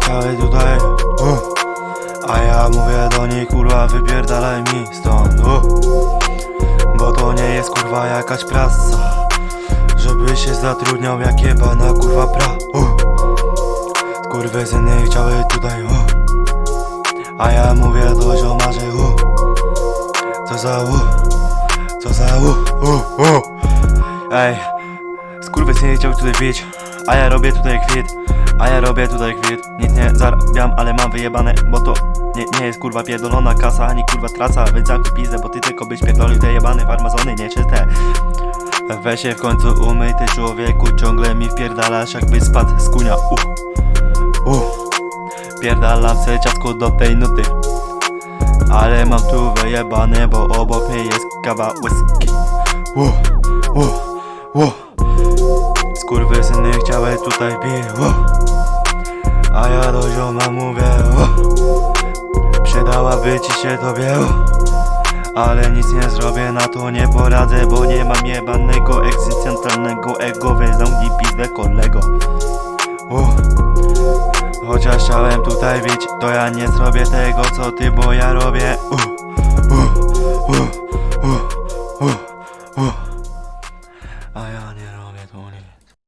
chciały tutaj uh. A ja mówię do niej kurwa wypierdalaj mi stąd uh. Bo to nie jest kurwa jakaś prasa Żeby się zatrudniał jak jebana kurwa pra uh. Skurwysyny chciały tutaj uh. A ja mówię do ziomarzy uh. Co za uh. Co za uh, uh, uh. Ej Skurwysyny chciały tutaj bić A ja robię tutaj kwit A ja robię tutaj kwit Nic nie zarabiam, ale mam wyjebane Bo to nie, nie jest kurwa pierdolona kasa Ani kurwa traca, więc zamknij pizdę Bo ty tylko byś pierdolił te jebane farmazony nieczyste Weź się w końcu umyj ty człowieku Ciągle mi wpierdalasz jakby spadł z kunia uh. Uh. Pierdalam se ciastko do tej nuty Ale mam tu wyjebane, bo obok mnie jest kawa whisky uh. Uh. Uh. Chciały tutaj uh. A ja do zioma mówię uh. Przydałaby ci się tobie. Ale nic nie zrobię, na to nie poradzę Bo nie mam jebanego egzystencjalnego ego zamknij pizdę kolego uh. Chociaż chciałem tutaj bić To ja nie zrobię tego co ty, bo ja robię. Uh.